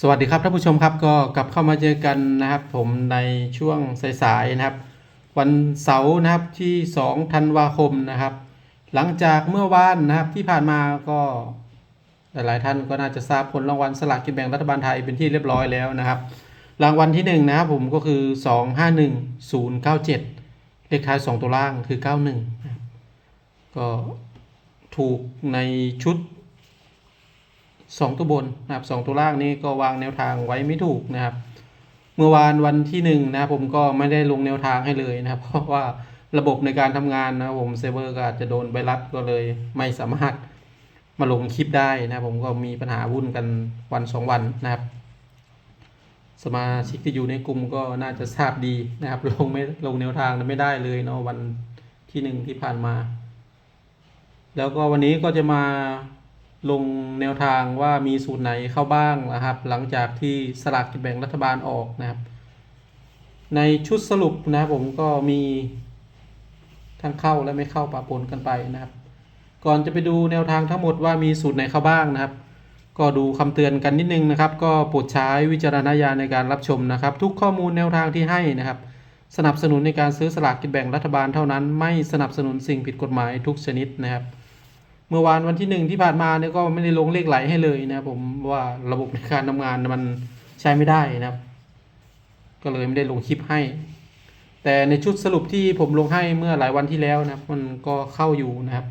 สวัสดีครับท่านผู้ชมครับก็กลับเข้ามาเจอกันนะครับ ผมในช่วงสายๆนะครับ วันเสาร์นะครับที่ 2 ธันวาคมนะครับ หลังจากเมื่อวานนะครับที่ผ่านมาก็หลายๆท่านก็น่าจะทราบผลรางวัลสลากกินแบ่งรัฐบาลไทยเป็นที่เรียบร้อยแล้วนะครับ รางวัลที่หนึ่งนะครับผมก็คือ 251097 เลขท้าย 2 ตัวล่างคือ 91 ก็ถูกในชุด สองตัวบนนะครับสองตัวล่างนี้ก็วางแนวทางไว้ไม่ถูกนะครับ เมื่อวานวันที่หนึ่งนะผมก็ไม่ได้ลงแนวทางให้เลยนะครับ เพราะว่าระบบในการทำงานนะผมเซิร์ฟเวอร์ก็อาจจะโดนไวรัสก็เลยไม่สามารถมาลงคลิปได้นะผมก็มีปัญหาวุ่นกันวันสองวันนะครับ สมาชิกที่อยู่ในกลุ่มก็น่าจะทราบดีนะครับ ลงไม่ลงแนวทางไม่ได้เลยเนาะวันที่หนึ่งที่ผ่านมา แล้วก็วันนี้ก็จะมา ลงแนวทางว่ามีสูตรไหนเข้าบ้างนะครับ หลังจากที่สลากกินแบ่งรัฐบาลออกนะครับ ในชุดสรุปนะครับผมก็มีทั้งเข้าและไม่เข้าปะปนกันไปนะครับ ก่อนจะไปดูแนวทางทั้งหมดว่ามีสูตรไหนเข้าบ้างนะครับ ก็ดูคำเตือนกันนิดนึงนะครับ ก็โปรดใช้วิจารณญาณในการรับชมนะครับ ทุกข้อมูลแนวทางที่ให้นะครับ สนับสนุนในการซื้อสลากกินแบ่งรัฐบาลเท่านั้น ไม่สนับสนุนสิ่งผิดกฎหมายทุกชนิดนะครับ เมื่อวานวันที่หนึ่งที่ผ่านมาเนี่ยก็ไม่ได้ลงเลขไหลให้เลยนะครับผมว่าระบบในการทำงานมันใช้ไม่ได้นะครับ ก็เลยไม่ได้ลงคลิปให้ แต่ในชุดสรุปที่ผมลงให้เมื่อหลายวันที่แล้วนะครับ มันก็เข้าอยู่นะครับ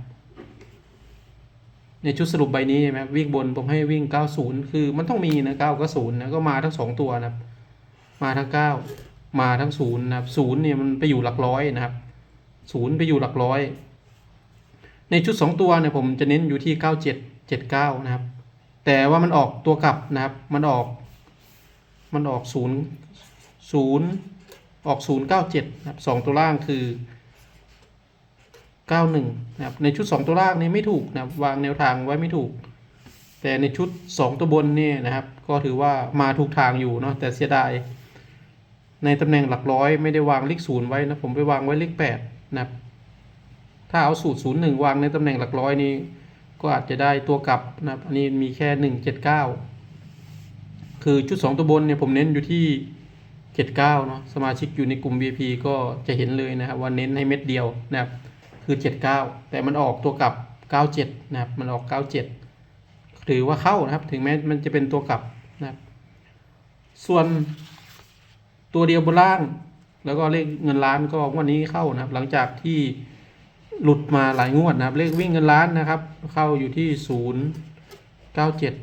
ในชุดสรุปใบนี้ใช่ไหมวิ่งบนผมให้วิ่ง 90 คือมันต้องมีนะ9ก็0นะก็มาทั้งสองตัวนะครับ มาทั้ง 9 มาทั้ง0นะครับ0เนี่ยมันไปอยู่หลักร้อยนะครับ0ไปอยู่หลักร้อย ในชุด 2 ตัวเนี่ยผมจะเน้นอยู่ที่ 97 79 นะครับ แต่ว่ามันออกตัวกลับนะครับ มันออก มันออก 0 0 ออก 097 นะครับสองตัวล่างคือ 91 นะครับ ในชุด 2 ตัวล่างนี่ไม่ถูกนะครับ วางแนวทางไว้ไม่ถูก แต่ในชุด 2 ตัวบนเนี่ยนะครับ ก็ถือว่ามาถูกทางอยู่เนาะ แต่เสียดาย ในตำแหน่งหลักร้อยไม่ได้วางเลขศูนย์ไว้นะ ผมไปวางไว้เลข8นะครับ ถ้าเอาสูตรศูนย์หนึ่งวางในตำแหน่งหลักร้อยนี้ ก็อาจจะได้ตัวกลับนะครับ อันนี้มีแค่หนึ่งเจ็ดเก้าคือชุดสองตัวบนเนี่ยผมเน้นอยู่ที่เจ็ดเก้าเนาะสมาชิกอยู่ในกลุ่ม VIP ก็จะเห็นเลยนะครับว่าเน้นให้เม็ดเดียวนะครับ คือเจ็ดเก้าแต่มันออกตัวกลับเก้าเจ็ดนะครับ มันออกเก้าเจ็ดถือว่าเข้านะครับ ถึงแม้มันจะเป็นตัวกลับนะครับ ส่วนตัวเดียวบนล่าง แล้วก็เลขเงินล้านก็วันนี้เข้านะครับ หลังจากที่ หลุดมาหลายงวดนะครับเลขวิ่งเงินล้านนะครับ เข้าอยู่ที่ศูนย์เก้าเจ็ด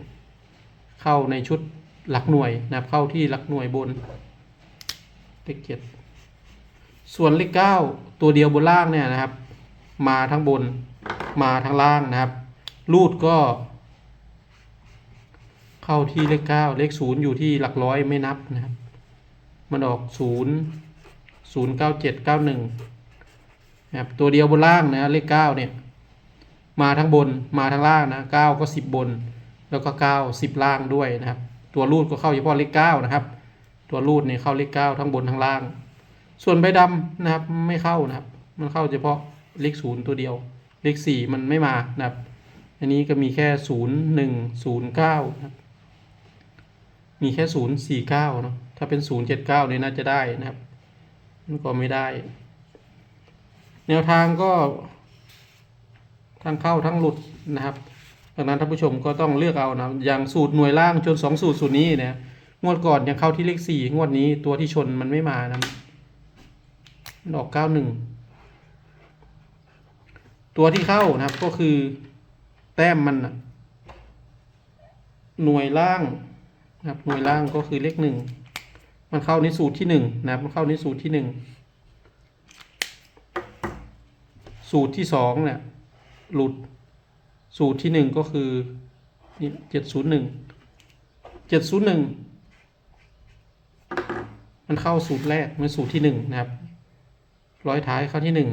เข้าในชุดหลักหน่วยนะครับ เข้าที่หลักหน่วยบนเลขเจ็ดส่วนเลขเก้าตัวเดียวบนล่างเนี่ยนะครับ มาทั้งบนมาทั้งล่างนะครับรูดก็ เข้าที่เลขเก้าเลขศูนย์อยู่ที่หลักร้อยไม่นับนะครับ มันออกศูนย์ศูนย์เก้าเจ็ดเก้าหนึ่ง นะครับตัวเดียวบนล่างนะเลขเก้าเนี่ยมาทั้งบนมาทั้งล่างนะเก้าก็สิบบน แล้วก็เก้าสิบล่างด้วยนะครับ ตัวรูดก็เข้าเฉพาะเลขเก้านะครับ ตัวรูดเนี่ยเข้าเลขเก้าทั้งบนทั้งล่าง ส่วนใบดำนะครับไม่เข้านะครับ มันเข้าเฉพาะเลขศูนย์ตัวเดียว เลขสี่มันไม่มานะครับ อันนี้ก็มีแค่ศูนย์หนึ่งศูนย์เก้านะครับมีแค่ศูนย์สี่เก้าเนาะถ้าเป็นศูนย์เจ็ดเก้าเนี่ยน่าจะได้นะครับมันก็ไม่ได้ แนวทางก็ทั้งเข้าทั้งหลุดนะครับดังนั้นท่านผู้ชมก็ต้องเลือกเอานะอย่างสูตรหน่วยล่างจนสองสูตรสูตรนี้เนี่ยงวดก่อนยังเข้าที่เลขสี่งวดนี้ตัวที่ชนมันไม่มานะมันออกเก้าหนึ่งตัวที่เข้านะครับก็คือแต้มมันนะหน่วยล่างนะครับหน่วยล่างก็คือเลขหนึ่งมันเข้าในสูตรที่หนึ่งนะครับมันเข้าในสูตรที่หนึ่ง สูตรที่สองเนี่ยหลุดสูตรที่หนึ่งก็คือนี่เจ็ดศูนย์หนึ่งเจ็ดศูนย์หนึ่งมันเข้าสูตรแรกมันสูตรที่หนึ่งนะครับ ร้อยท้ายเข้าที่หนึ่ง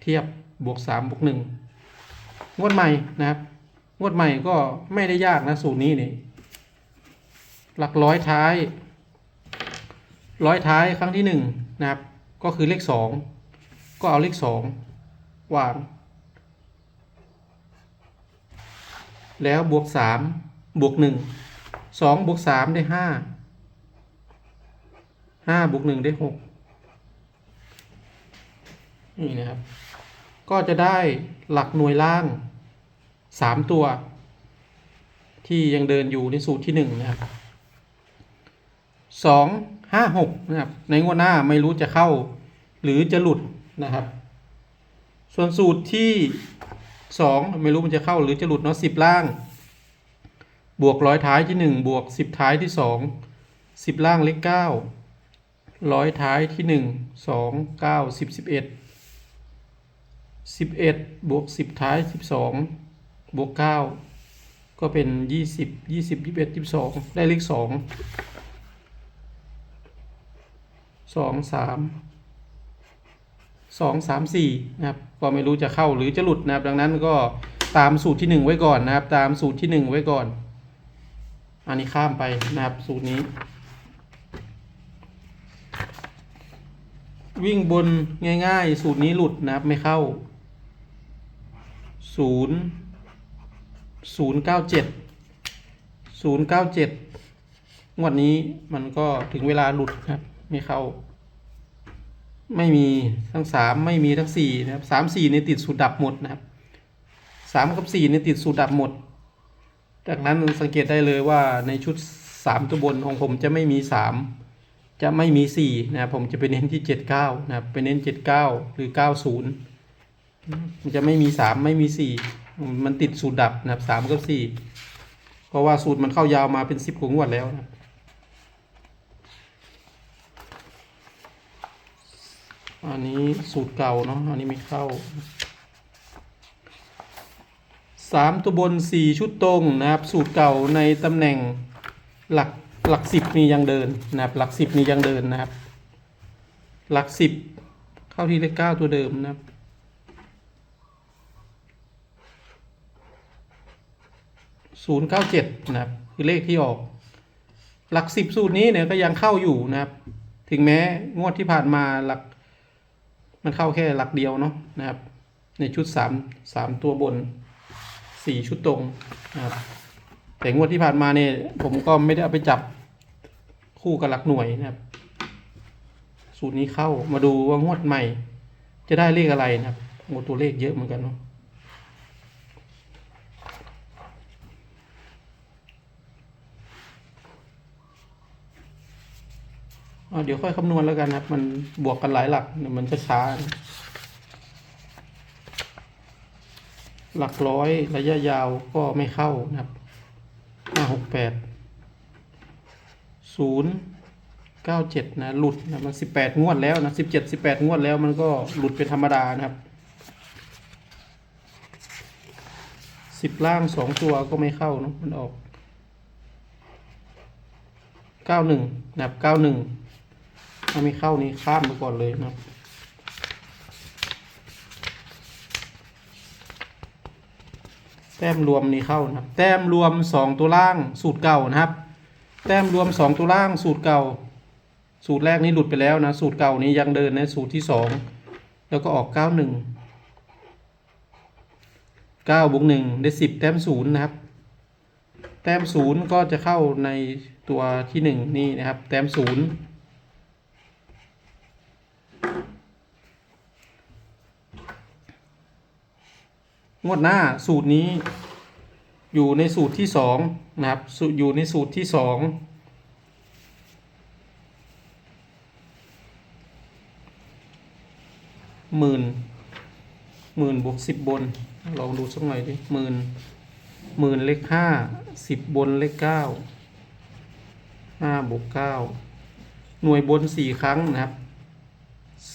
เทียบบวกสามบวกหนึ่งงวดใหม่นะครับ งวดใหม่ก็ไม่ได้ยากนะสูตรนี้นี่หลักร้อยท้าย ร้อยท้ายครั้งที่หนึ่งนะครับ ก็คือเลขสองก็เอาเลขสอง วางแล้วบวกสามบวกหนึ่งสองบวกสามได้ห้าห้าบวกหนึ่งได้หกนี่นะครับ ก็จะได้หลักหน่วยล่างสามตัว ที่ยังเดินอยู่ในสูตรที่หนึ่งนะครับสองห้าหกนะครับ ในงวดหน้าไม่รู้จะเข้า หรือจะหลุดนะครับ ส่วนสูตรที่สองไม่รู้มันจะเข้าหรือจะหลุดเนาะสิบล่าง บวกร้อยท้ายที่หนึ่งบวกสิบท้ายที่สองสิบล่างเลขเก้าร้อยท้ายที่หนึ่งสองเก้าสิบสิบเอ็ดสิบเอ็ดบวกสิบท้ายสิบสองบวกเก้าก็เป็นยี่สิบยี่สิบยี่สิบเอ็ดยี่สิบสองได้เลขสองสองสาม สองสามสี่นะครับก็ไม่รู้จะเข้าหรือจะหลุดนะครับ ดังนั้นก็ตามสูตรที่หนึ่งไว้ก่อนนะครับ ตามสูตรที่หนึ่งไว้ก่อน อันนี้ข้ามไปนะครับสูตรนี้ วิ่งบนง่าย ๆ สูตรนี้หลุดนะครับไม่เข้าศูนย์ศูนย์เก้าเจ็ดศูนย์เก้าเจ็ดงวดนี้มันก็ถึงเวลาหลุดนะครับ ไม่เข้า ไม่มีทั้งสามไม่มีทั้งสี่นะครับสามสี่ในติดสูตรดับหมดนะครับสามกับสี่ในติดสูตรดับหมด จากนั้นสังเกตได้เลยว่าในชุดสามตัวบนของผมจะไม่มีสามจะไม่มีสี่นะครับผมจะไปเน้นที่เจ็ดเก้านะครับไปเน้นเจ็ดเก้าหรือเก้าศูนย์มันจะไม่มีสามไม่มีสี่มันติดสูตรดับนะครับสามกับสี่เพราะว่าสูตรมันเข้ายาวมาเป็นสิบกว่างวดแล้วนะครับ อันนี้สูตรเก่าเนาะอันนี้ไม่เข้าสามตัวบนสี่ชุดตรงนะครับ สูตรเก่าในตำแหน่งหลักหลักสิบนี่ยังเดินนะครับ หลักสิบนี่ยังเดินนะครับ หลักสิบเข้าที่เลขเก้าตัวเดิมนะครับศูนย์เก้าเจ็ดนะครับ คือเลขที่ออก หลักสิบสูตรนี้เนี่ยก็ยังเข้าอยู่นะครับ ถึงแม้งวดที่ผ่านมาหลัก มันเข้าแค่หลักเดียวเนาะนะครับ ในชุดสามสามตัวบนสี่ชุดตรงนะครับแต่งวดที่ผ่านมาเนี่ยผมก็ไม่ได้เอาไปจับคู่กับหลักหน่วยนะครับ สูตรนี้เข้ามาดูว่างวดใหม่ จะได้เลขอะไรนะครับโอ้ตัวเลขเยอะเหมือนกันเนาะ เดี๋ยวค่อยคำนวณแล้วกันครับ มันบวกกันหลายหลักเดี๋ยวมันจะช้า หลักร้อยระยะยาวก็ไม่เข้านะครับห้าหกแปดศูนย์เก้าเจ็ดนะหลุดนะมันสิบแปดงวดแล้วนะสิบเจ็ดสิบแปดงวดแล้วมันก็หลุดเป็นธรรมดานะครับสิบล่างสองตัวก็ไม่เข้าเนะมันออกเก้าหนึ่งนะครับเก้าหนึ่ง ถ้าไม่เข้านี้ข้ามไปก่อนเลยนะครับแต้มรวมนี้เข้านะแต้มรวม 2 ตัวล่างสูตรเก่านะครับ แต้มรวม 2 ตัวล่างสูตรเก่า สูตรแรกนี้หลุดไปแล้วนะ สูตรเก่านี้ยังเดินในสูตรที่ 2 แล้วก็ออก 91 9บวก1ได้ 10 แต้ม0นะครับ แต้ม0ก็จะเข้าในตัวที่ 1 นี่นะครับ แต้ม0 งวดหน้าสูตรนี้ อยู่ในสูตรที่สองนะครับสูอยู่ในสูตรที่สองหมื่นหมื่นบวกสิบบน ลองดูสักหน่อยดิหมื่นหมื่นเลขห้าสิบบนเลขเก้าห้าบวกเก้าหน่วยบนสี่ครั้งนะครับ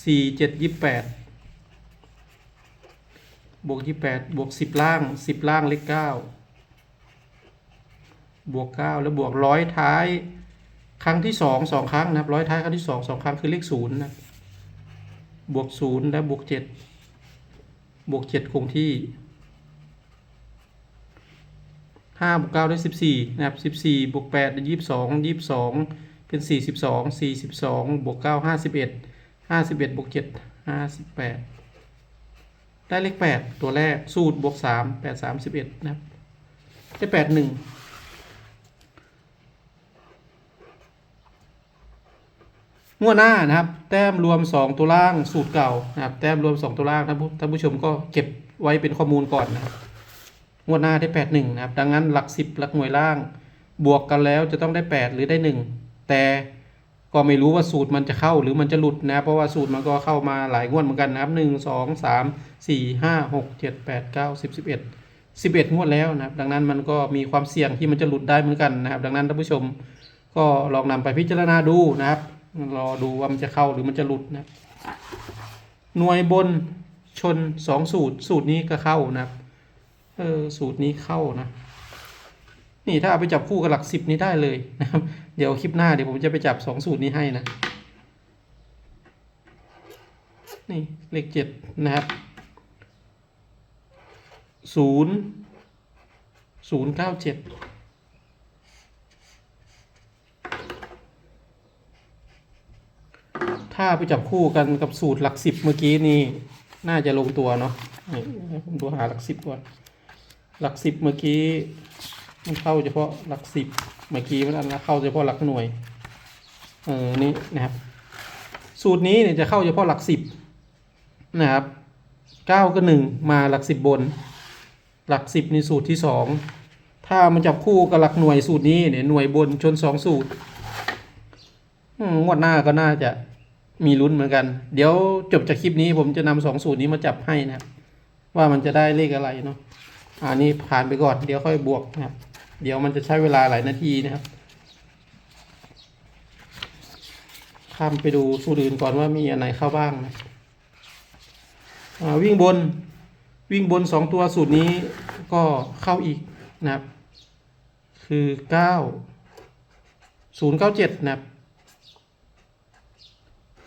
สี่เจ็ดยี่แปด บวกยี่แปดบวกสิบล่างสิบล่างเลขเก้าบวกเก้าแล้วบวกร้อยท้าย ครั้งที่สองสองครั้งนะครับร้อยท้ายครั้งที่สองสองครั้งคือเลขศูนย์นะบวกศูนย์และบวกเจ็ดบวกเจ็ดคงที่ห้าบวกเก้าได้สิบสี่นะครับสิบสี่บวกแปดได้ยี่สิบสองยี่สิบสองเป็นสี่สิบสองสี่สิบสองบวกเก้าห้าสิบเอ็ดห้าสิบเอ็ดบวกเจ็ดห้าสิบแปด ได้เลข 8 ตัวแรกสูตรบวก 3 8 3 11 นะครับ ได้ 8 1 งวหน้านะครับ แต้มรวม 2 ตัวล่างสูตรเก่านะครับ แต้มรวม 2 ตัวล่างท่านผู้ท่านผู้ชมก็เก็บไว้เป็นข้อมูลก่อนนะมัวหน้าได้ 8 1 นะครับ ดังนั้นหลัก 10 หลักหน่วยล่าง บวกกันแล้วจะต้องได้ 8 หรือได้ 1 แต่ ก็ไม่รู้ว่าสูตรมันจะเข้าหรือมันจะหลุดนะ เพราะว่าสูตรมันก็เข้ามาหลายงวดเหมือนกันนะครับ1 2 3 4 5 6 7 8 9 10 11 11งวดแล้วนะครับ ดังนั้นมันก็มีความเสี่ยงที่มันจะหลุดได้เหมือนกันนะครับ ดังนั้นท่านผู้ชมก็ลองนำไปพิจารณาดูนะครับ รอดูว่ามันจะเข้าหรือมันจะหลุดนะหน่วยบนชนสองสูตร สูตรนี้ก็เข้านะครับ เออสูตรนี้เข้านะ นี่ถ้าเอาไปจับคู่กับหลักสิบนี้ได้เลยนะครับ เดี๋ยวคลิปหน้าเดี๋ยวผมจะไปจับสองสูตรนี้ให้นะ นี่เลขเจ็ดนะครับศูนย์ศูนย์เก้าเจ็ดถ้าไปจับคู่กันกับสูตรหลักสิบเมื่อกี้นี่น่าจะลงตัวเนาะนี่ผมดูหาหลักสิบก่อนหลักสิบเมื่อกี้มันเข้าเฉพาะหลักสิบ เมื่อกี้มันอันละเข้าเฉพาะหลักหน่วย เออนี่นะครับ สูตรนี้เนี่ยจะเข้าเฉพาะหลักสิบนะครับเก้ากับหนึ่งมาหลักสิบบน หลักสิบในสูตรที่สองถ้ามันจับคู่กับหลักหน่วยสูตรนี้เนี่ยหน่วยบนชนสองสูตรงวดหน้าก็น่าจะมีลุ้นเหมือนกัน เดี๋ยวจบจากคลิปนี้ผมจะนำสองสูตรนี้มาจับให้นะครับว่ามันจะได้เลขอะไรเนาะอ่านี่ผ่านไปก่อนเดี๋ยวค่อยบวกนะครับ เดี๋ยวมันจะใช้เวลาหลายนาทีนะครับ ข้ามไปดูสูตรอื่นก่อนว่ามีอันไหนเข้าบ้างนะอ่าวิ่งบนวิ่งบนสองตัวสูตรนี้ก็เข้าอีกนะครับ คือเก้าศูนย์เก้าเจ็ดนะครับ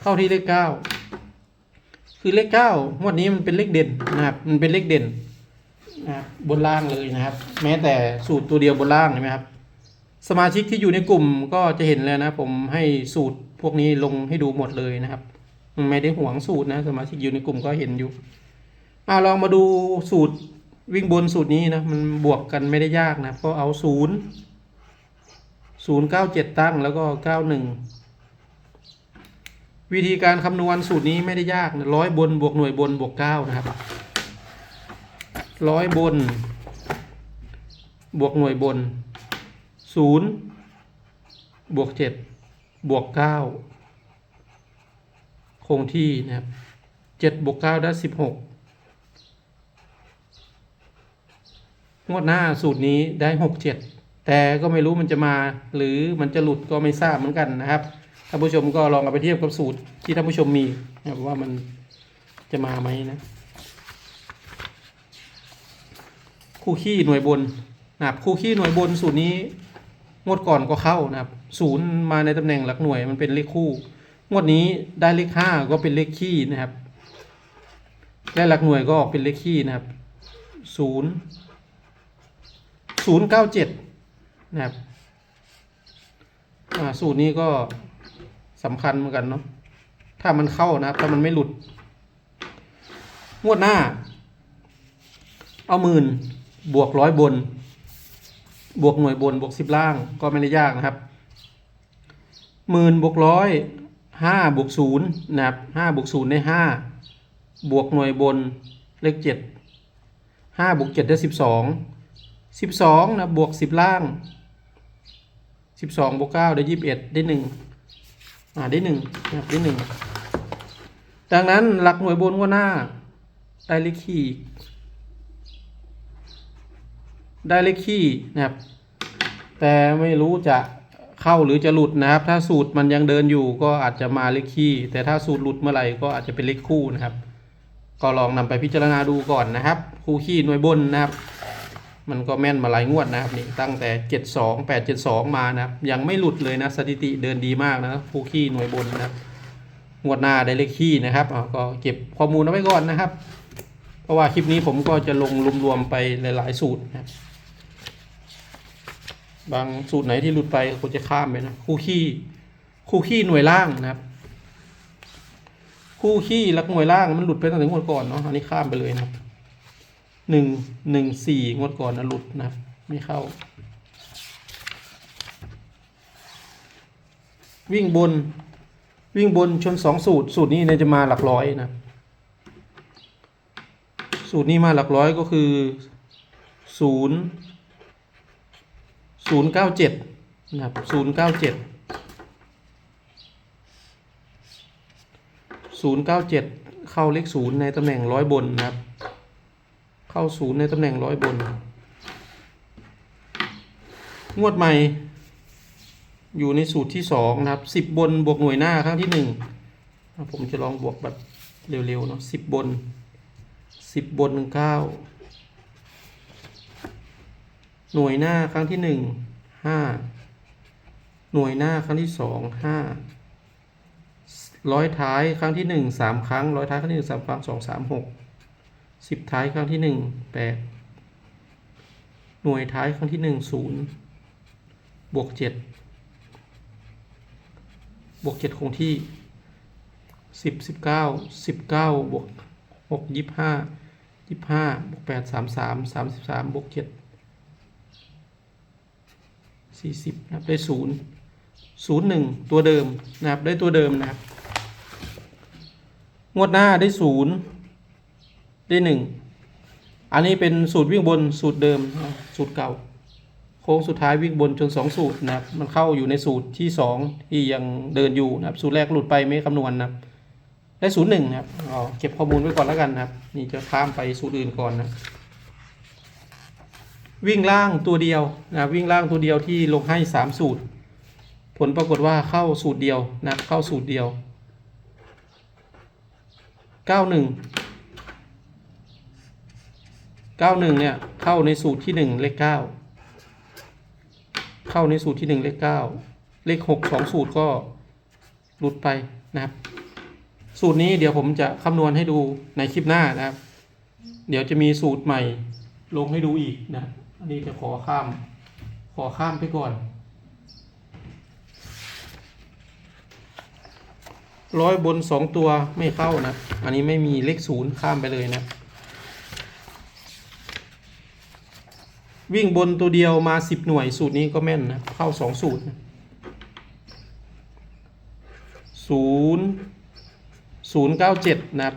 เข้าที่เลขเก้าคือเลขเก้างวดนี้มันเป็นเลขเด่นนะครับ มันเป็นเลขเด่น นะครับบนล่างเลยนะครับ แม้แต่สูตรตัวเดียวบนล่างเห็นไหมครับ สมาชิกที่อยู่ในกลุ่มก็จะเห็นแล้วนะ ผมให้สูตรพวกนี้ลงให้ดูหมดเลยนะครับ ไม่ได้หวงสูตรนะ สมาชิกอยู่ในกลุ่มก็เห็นอยู่อ่าลองมาดูสูตรวิ่งบนสูตรนี้นะมันบวกกันไม่ได้ยากนะก็เอาศูนย์ศูนย์เก้าเจ็ดตั้งแล้วก็เก้าหนึ่งวิธีการคำนวณสูตรนี้ไม่ได้ยากร้อยบนบวกหน่วยบนบวกเก้านะครับ ร้อยบน บวกหน่วยบนศูนย์บวกเจ็ดบวกเก้าคงที่นะครับเจ็ดบวกเก้าได้สิบหกงวดหน้าสูตรนี้ได้หกเจ็ดแต่ก็ไม่รู้มันจะมา หรือมันจะหลุดก็ไม่ทราบเหมือนกันนะครับท่านผู้ชมก็ลองเอาไปเทียบกับสูตรที่ท่านผู้ชมมีนะครับว่ามันจะมาไหมนะ คู่ขี้หน่วยบนนะครับคู่ขี้หน่วยบนสูตรนี้งวดก่อนก็เข้านะครับศูนย์มาในตำแหน่งหลักหน่วยมันเป็นเลขคู่งวดนี้ได้เลขห้าก็เป็นเลขขี้นะครับและหลักหน่วยก็ออกเป็นเลขขี้นะครับศูนย์ศูนย์เก้าเจ็ดนะครับสูตรนี้ก็สำคัญเหมือนกันเนาะถ้ามันเข้านะครับ ถ้ามันไม่หลุด งวดหน้า เอาหมื่น บวกร้อยบน บวกหน่วยบนบวกสิบล่างก็ไม่ได้ยากนะครับหมื่นบวกร้อยห้าบวกศูนย์นะครับห้าบวกศูนย์ได้ห้าบวกหน่วยบนเลขเจ็ดห้าบวกเจ็ดได้สิบสองสิบสองนะบวกสิบล่างสิบสองบวกเก้าได้ยี่สิบเอ็ดได้หนึ่งอ่าได้หนึ่งนะครับได้หนึ่งดังนั้นหลักหน่วยบนว่าหน้าได้เลขขี้อีก ได้เลขขี้นะครับ แต่ไม่รู้จะเข้าหรือจะหลุดนะครับ ถ้าสูตรมันยังเดินอยู่ก็อาจจะมาเลขขี้ แต่ถ้าสูตรหลุดเมื่อไหร่ก็อาจจะเป็นเลขคู่นะครับ ก็ลองนำไปพิจารณาดูก่อนนะครับ คู่ขี้หน่วยบนนะครับ มันก็แม่นมาหลายงวดนะครับนี่ตั้งแต่เจ็ดสองแปดเจ็ดสองมานะครับ ยังไม่หลุดเลยนะสถิติเดินดีมากนะผู้ขี้หน่วยบนนะครับงวดหน้าได้เลขขี้นะครับก็เก็บข้อมูลเอาไว้ก่อนนะครับ เพราะว่าคลิปนี้ผมก็จะลงรวมๆไปหลาย ๆ สูตรนะครับ บางสูตรไหนที่หลุดไปก็จะข้ามไปนะ คู่ขี้ คู่ขี้หน่วยล่างนะครับ คู่ขี้หลักหน่วยล่างมันหลุดไปตั้งแต่งวดก่อนเนาะอันนี้ข้ามไปเลยนะครับหนึ่งหนึ่งสี่งวดก่อนนะหลุดนะครับ ไม่เข้า วิ่งบน วิ่งบนชนสองสูตร สูตรนี้เนี่ยจะมาหลักร้อยนะสูตรนี้มาหลักร้อยก็คือศูนย์ ศูนย์เก้าเจ็ดนะครับศูนย์เก้าเจ็ดศูนย์เก้าเจ็ดเข้าเลขศูนย์ในตำแหน่งร้อยบนนะครับ เข้าศูนย์ในตำแหน่งร้อยบน งวดใหม่ อยู่ในสูตรที่สองนะครับสิบบนบวกหน่วยหน้าครั้งที่หนึ่งผมจะลองบวกแบบเร็วๆเนาะสิบบนสิบบนเก้า หน่วยหน้าครั้งที่หนึ่งห้าหน่วยหน้าครั้งที่สองห้าร้อยท้ายครั้งที่หนึ่งสามครั้งร้อยท้ายครั้งที่หนึ่งสามครั้งสองสามหกสิบท้ายครั้งที่หนึ่งแปดหน่วยท้ายครั้งที่หนึ่งศูนย์บวกเจ็ดบวกเจ็ดคงที่สิบสิบเก้าสิบเก้าบวกหกยี่ห้ายี่ห้าบวกแปดสามสามสามสิบสามบวกเจ็ด สี่สิบนะครับได้ศูนย์ศูนย์หนึ่งตัวเดิมนะครับได้ตัวเดิมนะครับ งวดหน้าได้ศูนย์ได้หนึ่งอันนี้เป็นสูตรวิ่งบนสูตรเดิมสูตรเก่า โค้งสุดท้ายวิ่งบนจนสองสูตรนะครับ มันเข้าอยู่ในสูตรที่สองที่ยังเดินอยู่นะครับ สูตรแรกหลุดไปไม่คำนวณนะครับได้ศูนย์หนึ่งนะครับเอเก็บข้อมูลไว้ก่อนแล้วกันนะครับ นี่จะข้ามไปสูตรอื่นก่อนนะ วิ่งล่างตัวเดียวนะวิ่งล่างตัวเดียวที่ลงให้สามสูตร ผลปรากฏว่าเข้าสูตรเดียวนะเข้าสูตรเดียวเก้าหนึ่งเก้าหนึ่งเนี่ยเข้าในสูตรที่หนึ่งเลขเก้าเข้าในสูตรที่หนึ่งเลขเก้าเลขหกสองสูตรก็หลุดไปนะครับ สูตรนี้เดี๋ยวผมจะคำนวณให้ดูในคลิปหน้านะครับ เดี๋ยวจะมีสูตรใหม่ลงให้ดูอีกนะอั นนี้จะขอข้าม ขอข้ามไปก่อนร้อยบนสองตัวไม่เข้านะ อันนี้ไม่มีเลขศูนย์ข้ามไปเลยนะ วิ่งบนตัวเดียวมาสิบหน่วยสูตรนี้ก็แม่นนะ เข้าสองสูตรศูนย์ศูนย์เก้าเจ็ดนะครับ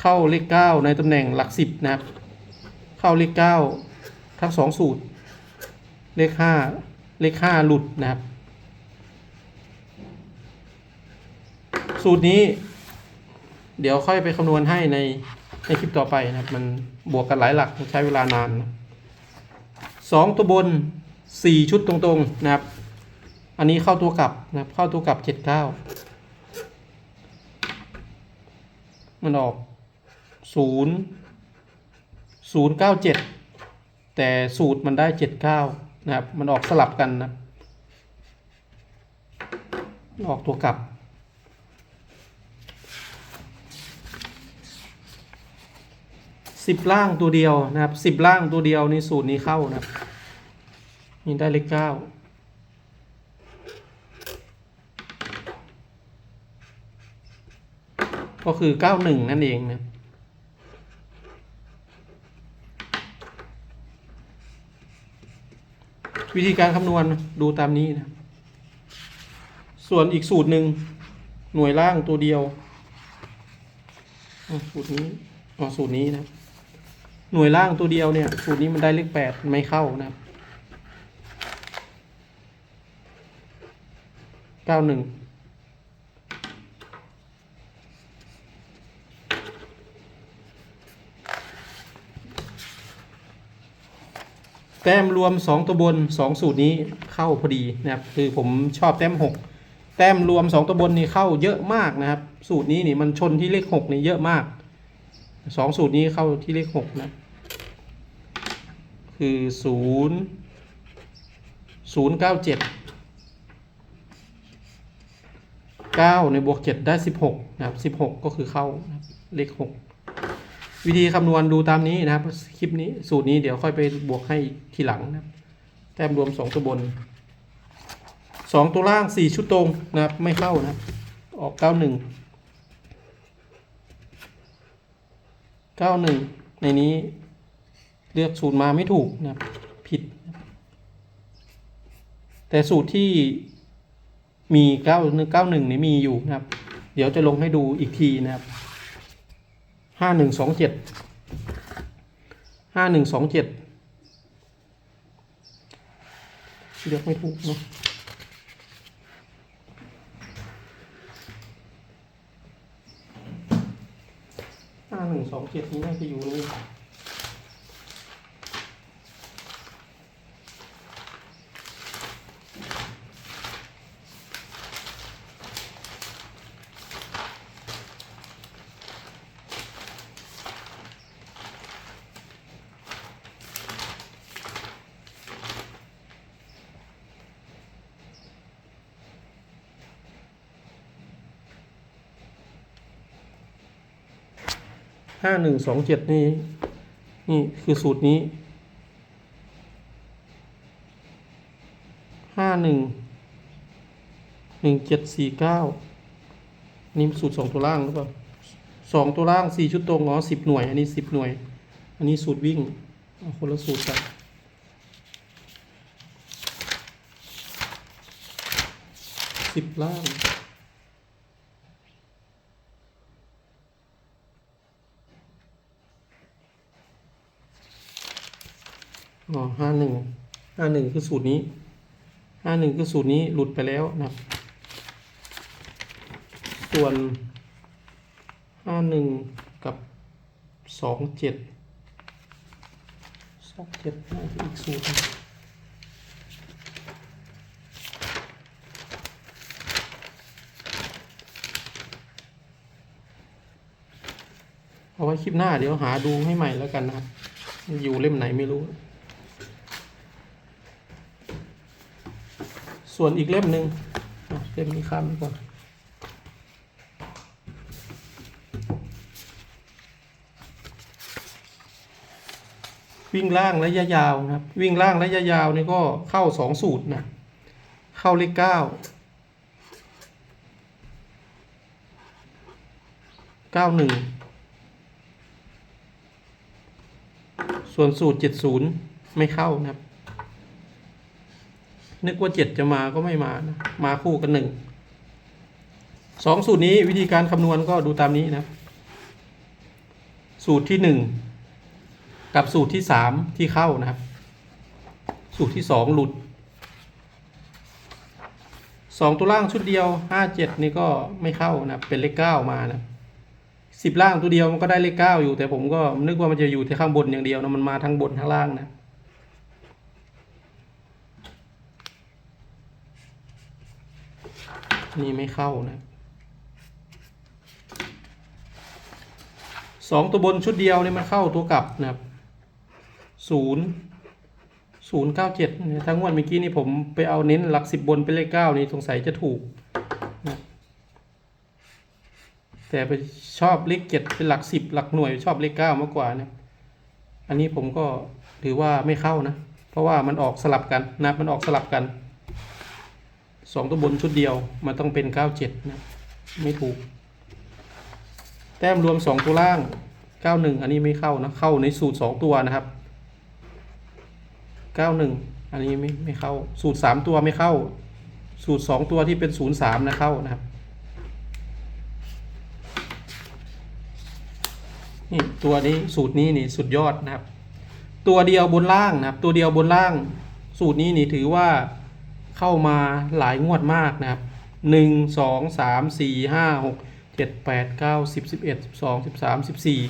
เข้าเลขเก้าในตำแหน่งหลักสิบนะครับ เข้าเลขเก้าทั้งสองสูตร เลขห้าเลขห้าหลุดนะครับ สูตรนี้ เดี๋ยวค่อยไปคำนวณให้ในในคลิปต่อไปนะครับ มันบวกกันหลายหลักใช้เวลานานนะสองตัวบนสี่ชุดตรงๆนะครับ อันนี้เข้าตัวกลับนะครับ เข้าตัวกลับเจ็ดเก้ามันออกศูนย์ ศูนย์เก้าเจ็ดแต่สูตรมันได้เจ็ดเก้านะครับ มันออกสลับกันนะออกตัวกลับ สิบล่างตัวเดียวนะครับสิบล่างตัวเดียวในสูตรนี้เข้านะครับนี่ได้เลขเก้าก็คือเก้าหนึ่งนั่นเองนะ วิธีการคำนวณดูตามนี้นะส่วนอีกสูตรหนึ่งหน่วยล่างตัวเดียวสูตรนี้อ๋อสูตรนี้นะ หน่วยล่างตัวเดียวเนี่ย สูตรนี้มันได้เลขแปดไม่เข้านะครับเก้าหนึ่ง แต้มรวมสองตัวบนสองสูตรนี้เข้าพอดีนะครับ คือผมชอบแต้มหกแต้มรวมสองตัวบนนี่เข้าเยอะมากนะครับ สูตรนี้นี่มันชนที่เลขหกนี่เยอะมากสองสูตรนี้เข้าที่เลขหกนะคือศูนย์ศูนย์เก้าเจ็ดเก้าในบวกเจ็ดได้สิบหกนะครับสิบหกก็คือเข้าเลขหก วิธีคำนวณดูตามนี้นะครับ คลิปนี้สูตรนี้เดี๋ยวค่อยไปบวกให้ทีหลังนะครับ แต้มรวมสองตัวบนสองตัวล่างสี่ชุดตรงนะครับ ไม่เข้านะครับ ออกเก้าหนึ่งเก้าหนึ่งในนี้เลือกสูตรมาไม่ถูกนะครับ ผิด แต่สูตรที่มีเก้าเก้าหนึ่งนี่มีอยู่นะครับ เดี๋ยวจะลงให้ดูอีกทีนะครับ ห้าหนึ่งสองเจ็ดห้าหนึ่งสองเจ็ดเลือกไม่ถูกเนาะห้าหนึ่งสองเจ็ดนี้น่าจะอยู่นี่ ห้าหนึ่งสองเจ็ดนี่ นี่คือสูตรนี้ห้าหนึ่งหนึ่งเจ็ดสี่เก้านี่สูตรสองตัวล่างหรือเปล่าสองตัวล่างสี่ชุดตรงอ๋อสิบหน่วย อันนี้สิบหน่วย อันนี้สูตรวิ่งคนละสูตรกันสิบล่าง อ๋อห้าหนึ่งห้าหนึ่งคือสูตรนี้ห้าหนึ่งคือสูตรนี้หลุดไปแล้วนะครับ ส่วนห้าหนึ่งกับสองเจ็ดสองเจ็ดน่าจะอีกสูตรเอาไว้คลิปหน้าเดี๋ยวหาดูให้ใหม่แล้วกันนะครับ อยู่เล่มไหนไม่รู้ ส่วนอีกเล่มหนึ่งเล่มนี้ข้ามไปก่อนวิ่งล่างระยะยาวนะครับ วิ่งล่างระยะยาวนี่ก็เข้าสองสูตรนะ เข้าเลขเก้าเก้าหนึ่งส่วนสูตรเจ็ดศูนย์ไม่เข้านะครับ นึกว่าเจ็ดจะมาก็ไม่มานะมาคู่กันหนึ่งสองสูตรนี้วิธีการคำนวณก็ดูตามนี้นะ สูตรที่หนึ่งกับสูตรที่สามที่เข้านะครับ สูตรที่สองหลุดสองตัวล่างชุดเดียวห้าเจ็ดนี่ก็ไม่เข้านะเป็นเลขเก้ามานะสิบล่างตัวเดียวมันก็ได้เลขเก้าอยู่ แต่ผมก็นึกว่ามันจะอยู่ที่ข้างบนอย่างเดียวนะมันมาทั้งบนทั้งล่างนะ นี่ไม่เข้านะสองตัวบนชุดเดียวเนี่ยมันเข้าตัวกลับนะครับศูนย์ศูนย์เก้าเจ็ดทั้งวันเมื่อกี้นี่ผมไปเอาเน้นหลักสิบบนเป็นเลขเก้านี่สงสัยจะถูกนะแต่ไปชอบเลขเจ็ดเป็นหลักสิบหลักหน่วยชอบเลขเก้ามากกว่านะอันนี้ผมก็ถือว่าไม่เข้านะ เพราะว่ามันออกสลับกันนะมันออกสลับกัน สองตัวบนชุดเดียว มันต้องเป็นเก้าเจ็ดนะไม่ถูก แต้มรวมสองตัวล่างเก้าหนึ่งอันนี้ไม่เข้านะเข้าในสูตรสองตัวนะครับเก้าหนึ่งอันนี้ไม่ไม่เข้า สูตรสามตัวไม่เข้า สูตรสองตัวที่เป็นศูนย์สามนะเข้านะครับนี่ตัวนี้สูตรนี้นี่สุดยอดนะครับ ตัวเดียวบนล่างนะครับ ตัวเดียวบนล่าง สูตรนี้นี่ถือว่า เข้ามาหลายงวดมากนะครับหนึ่งสองสามสี่ห้าหกเจ็ดแปดเก้าสิบสิบเอ็ดสิบสองสิบสามสิบสี่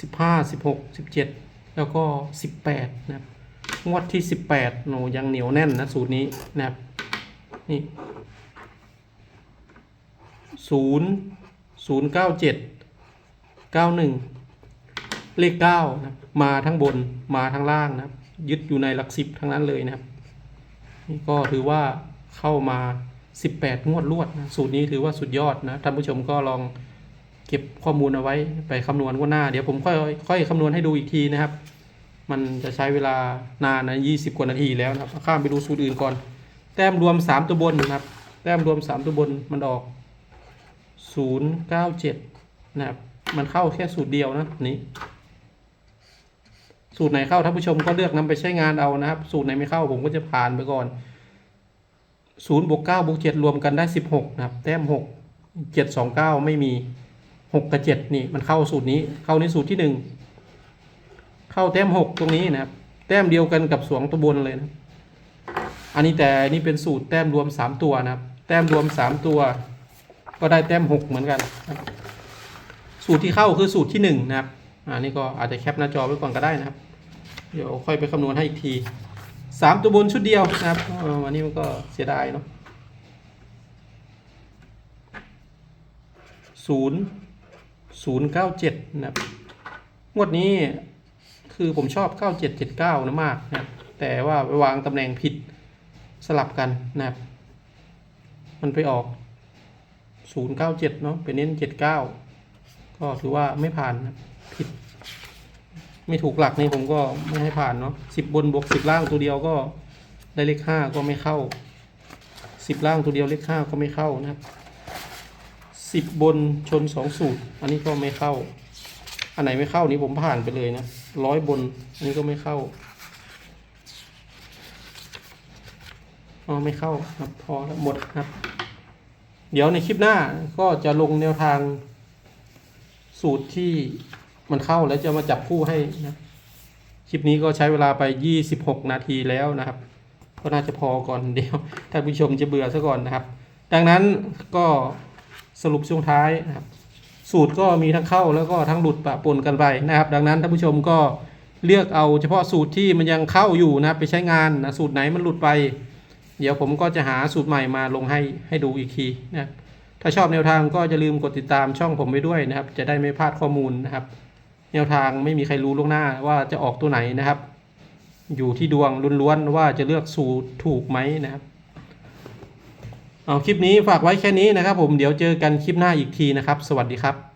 สิบห้าสิบหกสิบเจ็ดแล้วก็สิบแปดนะครับงวดที่สิบแปดโนยังเหนียวแน่นนะสูตรนี้นะครับนี่ศูนย์ศูนย์เก้าเจ็ดเก้าหนึ่งเลขเก้านะมาทั้งบนมาทั้งล่างนะครับ ยึดอยู่ในหลักสิบทั้งนั้นเลยนะครับ นี่ก็ถือว่าเข้ามา 18 งวดรวดนะสูตรนี้ถือว่าสุดยอดนะท่านผู้ชมก็ลองเก็บข้อมูลเอาไว้ไปคำนวณงวดหน้า เดี๋ยวผมค่อยค่อยคำนวณให้ดูอีกทีนะครับ มันจะใช้เวลานานนะ20 กว่านาทีแล้วนะครับข้ามไปดูสูตรอื่นก่อน แต้มรวม 3 ตัวบนนะครับ แต้มรวม 3 ตัวบนมันออก 097 นะครับ มันเข้าแค่สูตรเดียวนะนี่ สูตรไหนเข้าท่านผู้ชมก็เลือกนำไปใช้งานเอานะครับ สูตรไหนไม่เข้าผมก็จะผ่านไปก่อนศูนย์บวกเก้าบวกเจ็ดรวมกันได้สิบหกนะครับ แต้มหกเจ็ดสองเก้าไม่มีหกกับเจ็ดนี่มันเข้าสูตรนี้เข้าในสูตรที่หนึ่งเข้าแต้มหกตรงนี้นะครับ แต้มเดียวกันกับสวงตัวบนเลยนะอันนี้แต่อันนี่เป็นสูตรแต้มรวมสามตัวนะครับ แต้มรวมสามตัว ก็ได้แต้มหกเหมือนกัน สูตรที่เข้าคือสูตรที่หนึ่งนะครับ อันนี้ก็อาจจะแคปหน้าจอไว้ก่อนก็ได้นะครับ เดี๋ยวค่อยไปคำนวณให้อีกทีสามตัวบนชุดเดียวนะครับวันนี้มันก็เสียดายเนาะศูนย์ศูนย์เก้าเจ็ดนะครับงวดนี้คือผมชอบเก้าเจ็ดเจ็ดเก้านะมากนะครับแต่ว่าไปวางตำแหน่งผิดสลับกันนะครับ มันไปออกศูนย์เก้าเจ็ดเนาะไปเน้นเจ็ดเก้าก็ถือว่าไม่ผ่านนะครับ ผิด ไม่ถูกหลักนี่ผมก็ไม่ให้ผ่านเนาะสิบบนบวกสิบล่างตัวเดียวก็ได้เลขห้าก็ไม่เข้าสิบล่างตัวเดียวเลขห้าก็ไม่เข้านะครับสิบบนชนสองสูตร อันนี้ก็ไม่เข้า อันไหนไม่เข้านี่ผมผ่านไปเลยนะร้อยบน อันนี้ก็ไม่เข้าอ๋อไม่เข้าครับพอแล้วหมดครับ เดี๋ยวในคลิปหน้าก็จะลงแนวทางสูตรที่ มันเข้าแล้วจะมาจับคู่ให้นะคลิปนี้ก็ใช้เวลาไป 26 นาทีแล้วนะครับ ก็น่าจะพอก่อนเดี๋ยวท่านผู้ชมจะเบื่อซะก่อนนะครับ ดังนั้นก็สรุปช่วงท้ายนะครับ สูตรก็มีทั้งเข้าแล้วก็ทั้งหลุดปะปนกันไปนะครับ ดังนั้นท่านผู้ชมก็เลือกเอาเฉพาะสูตรที่มันยังเข้าอยู่นะไปใช้งานนะสูตรไหนมันหลุดไป เดี๋ยวผมก็จะหาสูตรใหม่มาลงให้ให้ดูอีกทีนะถ้าชอบแนวทางก็อย่าลืมกดติดตามช่องผมไปด้วยนะครับ จะได้ไม่พลาดข้อมูลนะครับ แนวทางไม่มีใครรู้ล่วงหน้าว่าจะออกตัวไหนนะครับ อยู่ที่ดวงล้วนๆว่าจะเลือกสูตรถูกไหมนะครับเอาคลิปนี้ฝากไว้แค่นี้นะครับ ผมเดี๋ยวเจอกันคลิปหน้าอีกทีนะครับ สวัสดีครับ